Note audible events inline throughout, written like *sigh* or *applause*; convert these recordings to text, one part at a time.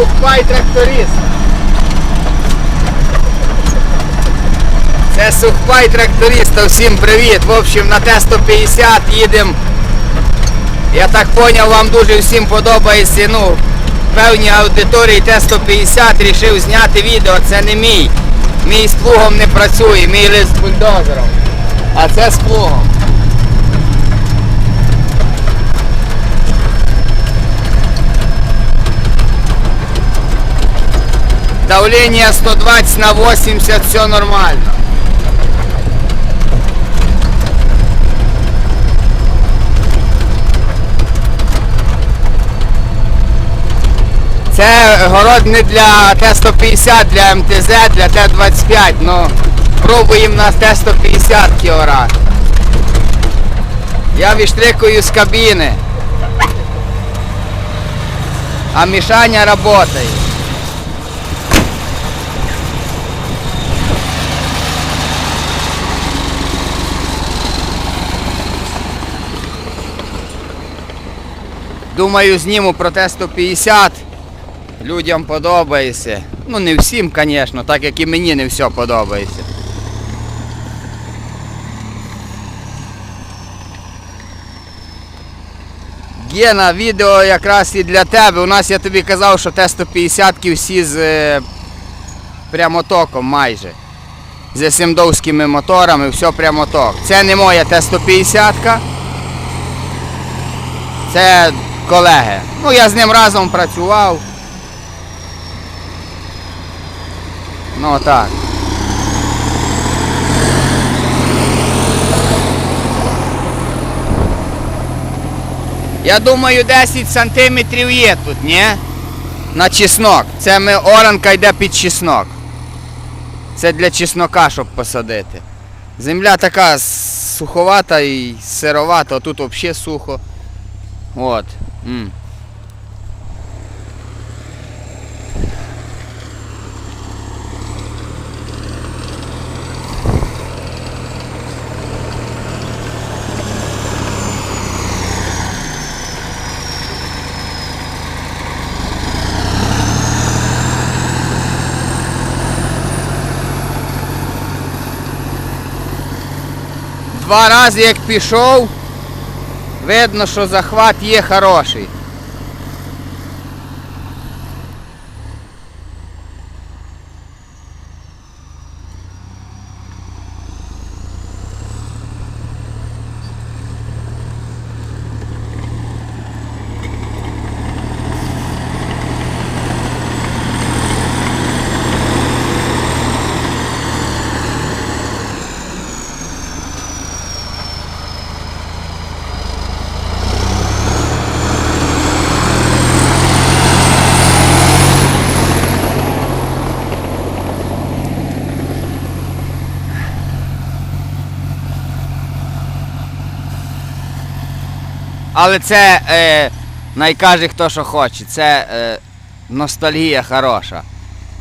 сухпай тракторист. Це сухпай тракториста, всім привіт. В общем, на Т-150 їдемо. Я так поняв, вам дуже всім подобається. Ну, певні аудиторії Т-150 рішив зняти відео. Це не мій. Мій з плугом не працює, мій лист з бульдозером. А це з плугом. Давление 120 на 80, все нормально. Це город не для Т-150, для МТЗ, для Т-25, ну пробуємо на Т-150 кіорати. Я виштрикую з кабіни. А мішання працює. Думаю, зніму про Т-150. Людям подобається. Ну не всім, звісно, так як і мені не все подобається. Гена, відео якраз і для тебе. У нас я тобі казав, що Т-150 всі з е, прямотоком майже. З сімдовськими моторами, все прямоток. Це не моя Т-150. Це колеги. Ну, я з ним разом працював. Ну так. Я думаю, 10 сантиметрів є тут, ні? На чеснок. Це ми оранка йде під чеснок. Це для чеснока, щоб посадити. Земля така суховата і сировата, а тут взагалі сухо. От. М. Два рази як пішов, видно, що захват є хороший. Але це е, найкаже хто що хоче. Це е, ностальгія хороша.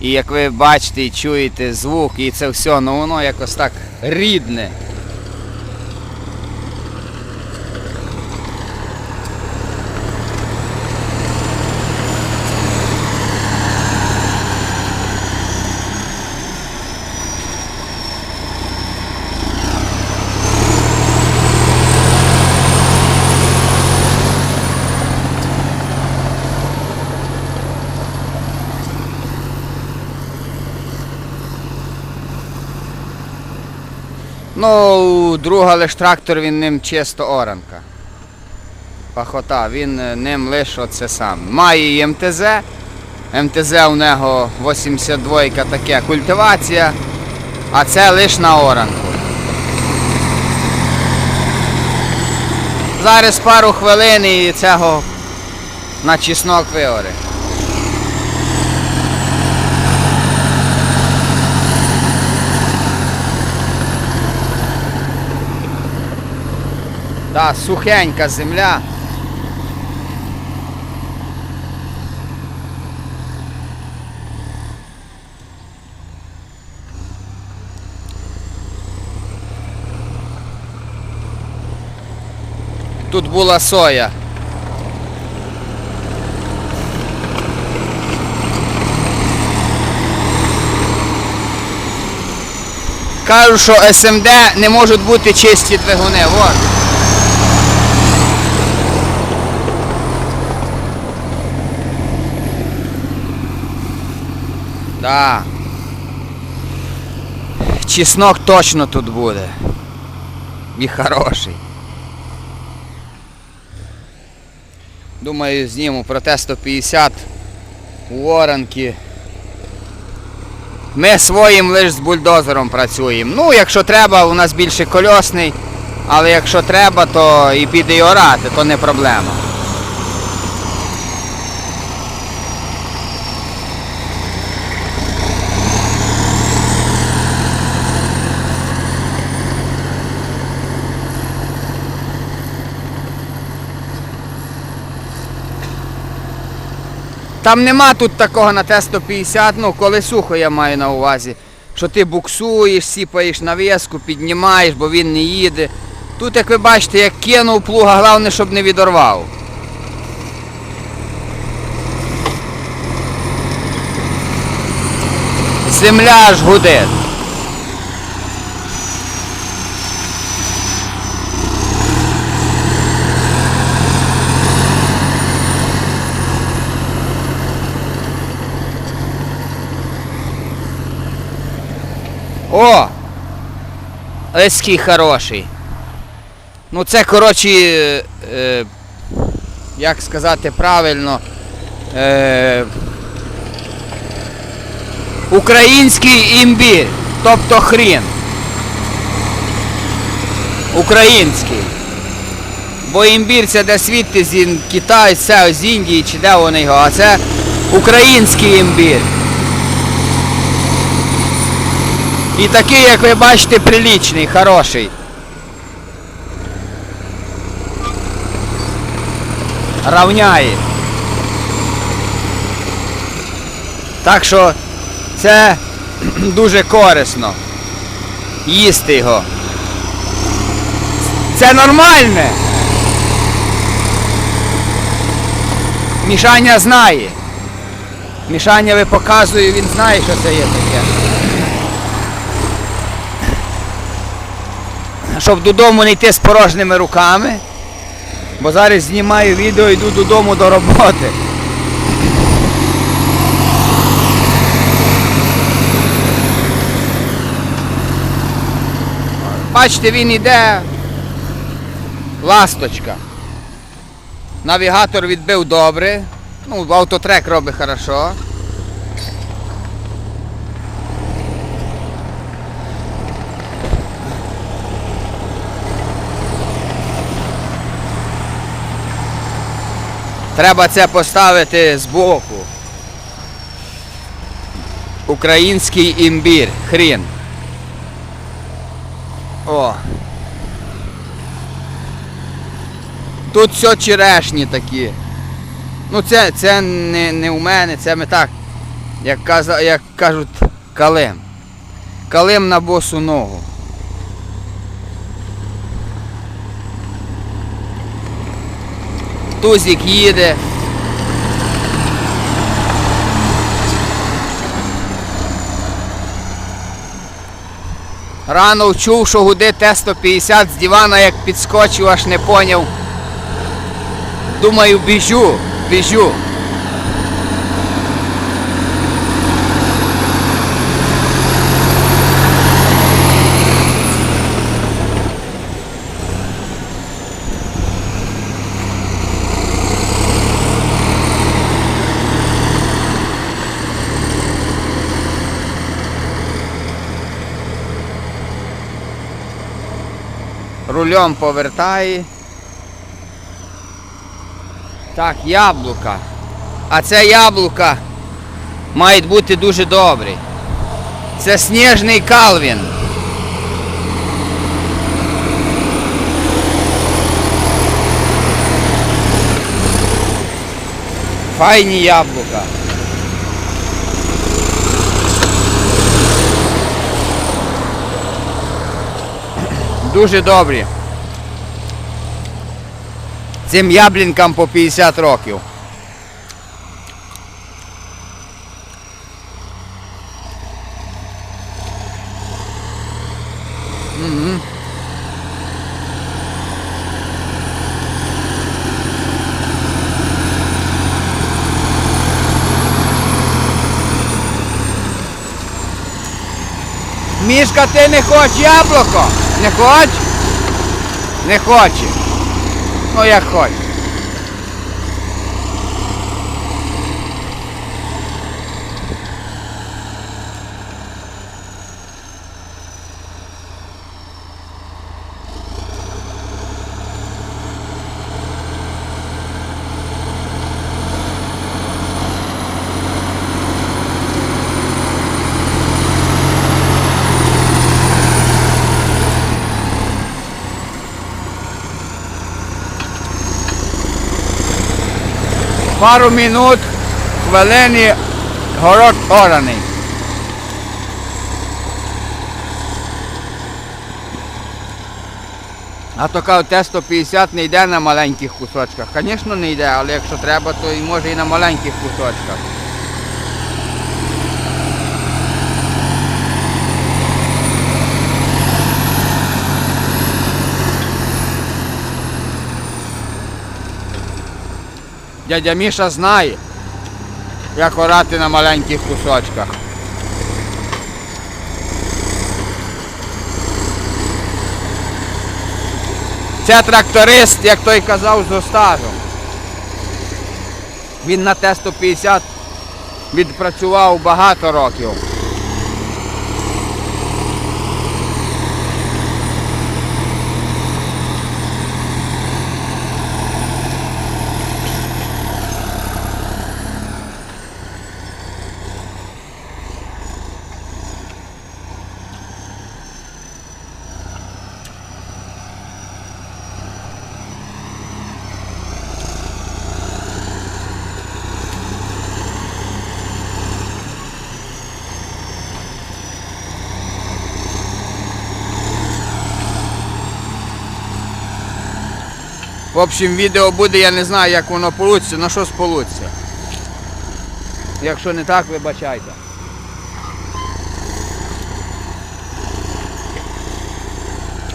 І як ви бачите і чуєте звук і це все, ну воно якось так рідне. Ну, друга лиш трактор, він ним чисто оранка. Пахота, він е, ним лише оце сам. Має і МТЗ. МТЗ у нього 82 таке культивація, а це лише на оранку. Зараз пару хвилин і цього на чеснок виори. Та сухенька земля. Тут була соя. Кажу, що СМД не можуть бути чисті двигуни. Вот. Да. Чеснок точно тут буде. І хороший. Думаю, зніму про Т-150 у Оранки. Ми своїм лише з бульдозером працюємо. Ну, якщо треба, у нас більше кольосний, але якщо треба, то і піде і орати, то не проблема. Там нема тут такого на Т-150, ну коли сухо я маю на увазі. Що ти буксуєш, сіпаєш навіску, піднімаєш, бо він не їде. Тут, як ви бачите, як кинув плуга, головне, щоб не відорвав. Земля ж гудить. О! Леський хороший. Ну це, коротше, е, е, як сказати правильно. Е, український імбір, тобто хрін. Український. Бо імбір це де світи з Китаю, це з Індії чи де вони його, а це український імбір. І такий, як ви бачите, приличний, хороший. Равняє. Так що це *clears throat* дуже корисно. Їсти його. Це нормальне. Мішаня знає. Мішаня ви показує, він знає, що це є таке. Щоб додому не йти з порожніми руками. Бо зараз знімаю відео, йду додому до роботи. Бачите, він іде ласточка. Навігатор відбив добре. Ну, автотрек робить хорошо. Треба це поставити збоку. Український імбір. Хрін. О. Тут все черешні такі. Ну це, це не, не у мене, це ми так, як, каза, як кажуть, калим. Калим на босу ногу. Тузик їде. Рано чув, що гуде Т-150 з дивана, як підскочив, аж не поняв. Думаю, біжу, біжу. Рулем повертає. Так, яблука. А це яблука мають бути дуже добрі. Це сніжний калвін. Файні яблука. Дуже добрі. Цим яблінкам по 50 років. Мішка, ти не хочеш яблуко? Не хочеш? Не хоче. Ну як хочеш. Пару минут, хвилини, город ораний. А то кажуть, Т-150 не йде на маленьких кусочках. Звісно, не йде, але якщо треба, то і може і на маленьких кусочках. Дядя Міша знає, як орати на маленьких кусочках. Це тракторист, як той казав, з остажем. Він на Т-150 відпрацював багато років. В общем, відео буде, я не знаю, як воно получиться, на що сполуться. Якщо не так, вибачайте.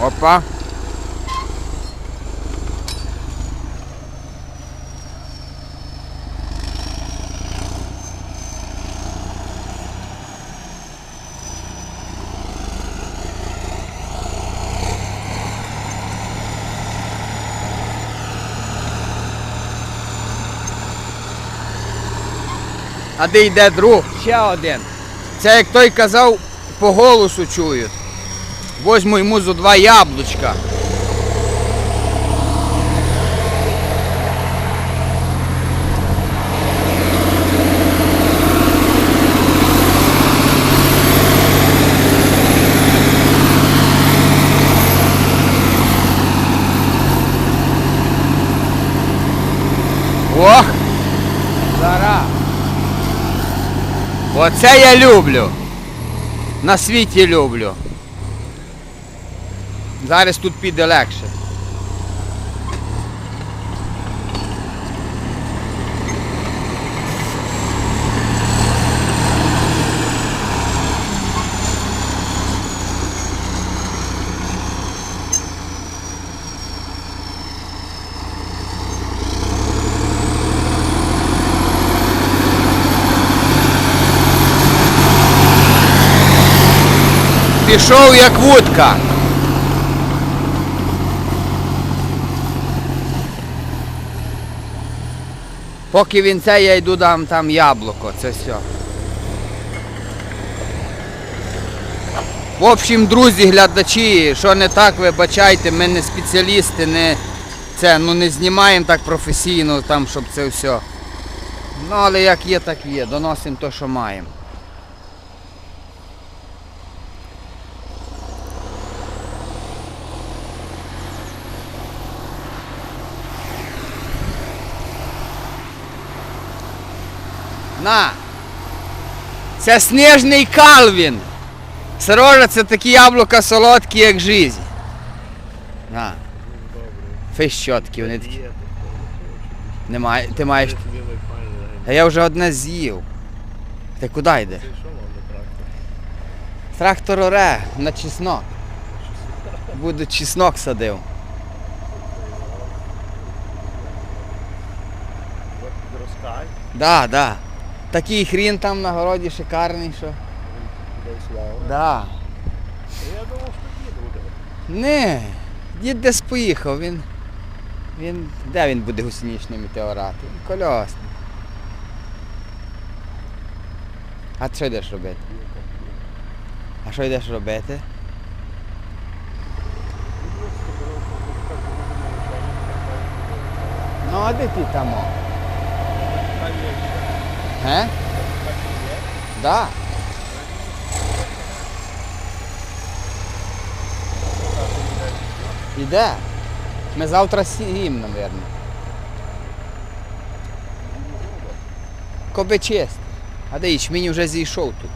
Опа. А де йде друг? Ще один. Це як той казав, по голосу чують. Возьму йому зо два яблучка. Ох! Зараз. Оце я люблю. На світі люблю. Зараз тут піде легше. Пішов як вудка. Поки він це, я йду дам там яблуко, це все. В общем, друзі, глядачі, що не так, вибачайте, ми не спеціалісти, не це, ну не знімаємо так професійно, там, щоб це все. Ну, але як є, так є. Доносимо те, що маємо. На! Це сніжний калвін. Сирожа це такі яблука солодкі, як жизнь. На. Фиш вони такі. Немає. Ти маєш. А я вже одне з'їв. Ти куди йдеш? Трактор оре на чеснок. Буду чеснок садив. Да, да. Такий хрін там на городі шикарний, що. Да. Я думав, що дід буде. Не, дід десь поїхав, він. Він. Де він буде гусеничний метеорат? Він Кольосний. А що йдеш робити? А що йдеш робити? Ну, а де ти там? О? Да. Іде. Ми завтра сім, мабуть. Коби честь. А де ячмінь вже зійшов тут.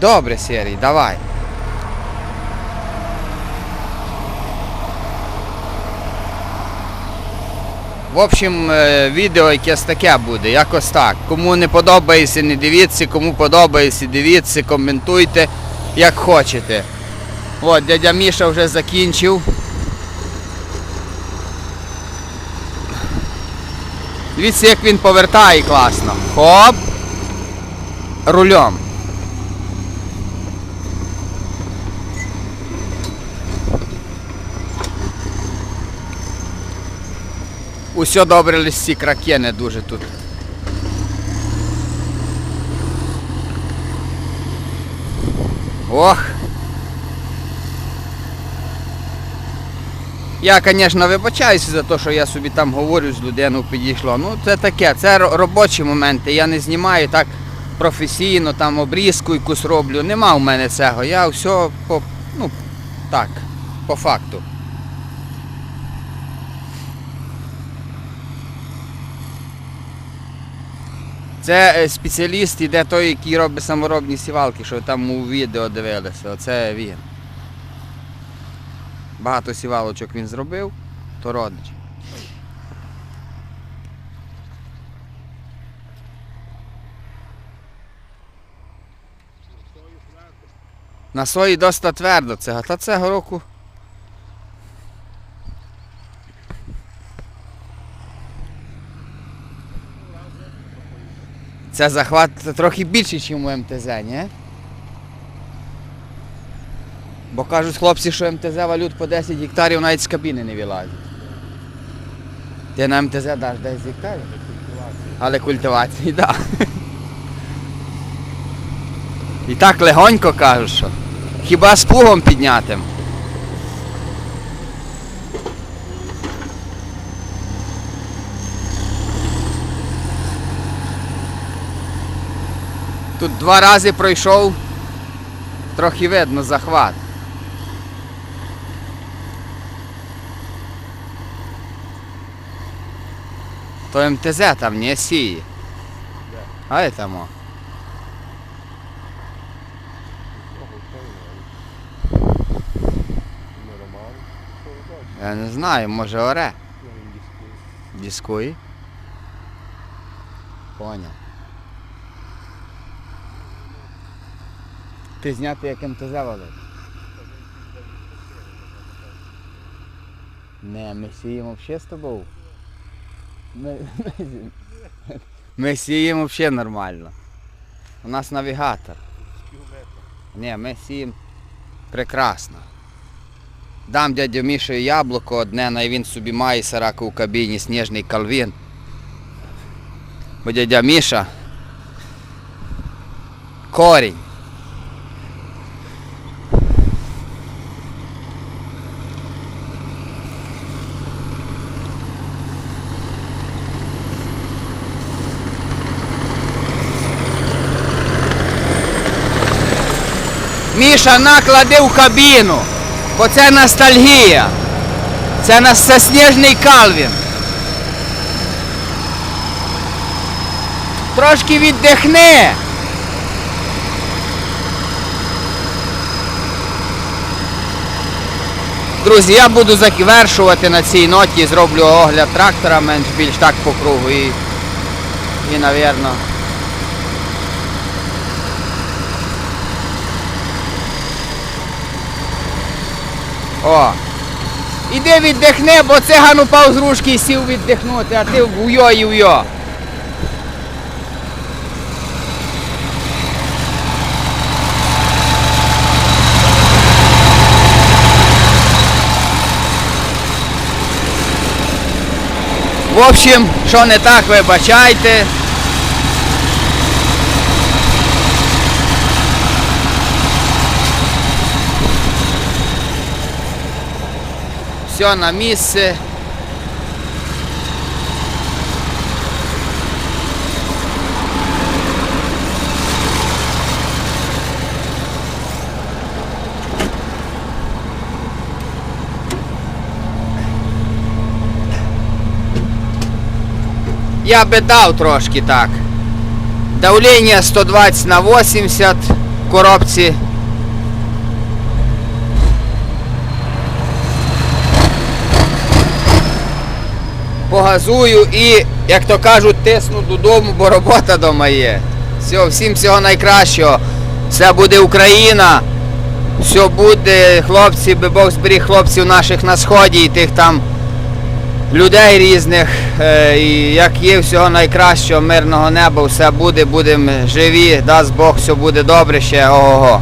Добре, Сергій, давай. В общем, е, відео якесь таке буде, якось так. Кому не подобається, не дивіться, кому подобається, дивіться, коментуйте, як хочете. От, дядя Міша вже закінчив. Дивіться, як він повертає класно. Хоп. Рульом. Усьо добре листі краке не дуже тут. Ох. Я, звісно, вибачаюся за те, що я собі там говорю з людиною підійшло. Ну це таке, це робочі моменти. Я не знімаю так професійно, там обрізку якусь роблю. Нема в мене цього. Я все по, ну, так, по факту. Це е, спеціаліст іде той, який робить саморобні сівалки, що там у відео дивилися. Оце він. Багато сівалочок він зробив, то родич. На сої доста твердо це, та цього року. Це захват трохи більший, ніж у МТЗ, ні? Бо кажуть хлопці, що МТЗ валют по 10 гектарів навіть з кабіни не вилазить. Ти на МТЗ даш 10 гектарів? Але культивації, так. І так легонько кажуть, що. Хіба з плугом піднятим. Тут два рази пройшов, трохи видно захват. То МТЗ там не сіє. А это мо. Нормально. Що ви бачите? Я не знаю, може оре. Ну, дискує. Дискує. Поняв. Ти зняти як МТЗ валив? Не, ми сіємо взагалі з тобою. Ми, ми, ми сіємо взагалі нормально. У нас навігатор. Ні, ми сіємо прекрасно. Дам дядю Міші яблуко одне, на він собі має сараку в кабіні, сніжний кальвін. Бо дядя Міша корінь. Міша наклади в кабіну, бо це ностальгія. Це на це сніжний калвін. Трошки віддихни. Друзі, я буду завершувати на цій ноті, зроблю огляд трактора менш більш так по кругу і, і навірно. О. Іди віддихни, бо циган упав з рушки і сів віддихнути, а ти уйо і уйо. В общем, що не так, вибачайте. Все на місце. Я би дав трошки так. Давлення 120 на 80 в коробці. Погазую і, як то кажуть, тисну додому, бо робота дома є. Все, всім всього найкращого. Все буде Україна. Все буде, хлопці, би Бог зберіг хлопців наших на сході і тих там людей різних. Е, І як є всього найкращого, мирного неба, все буде, будемо живі, дасть Бог, все буде добре ще. Ого-го.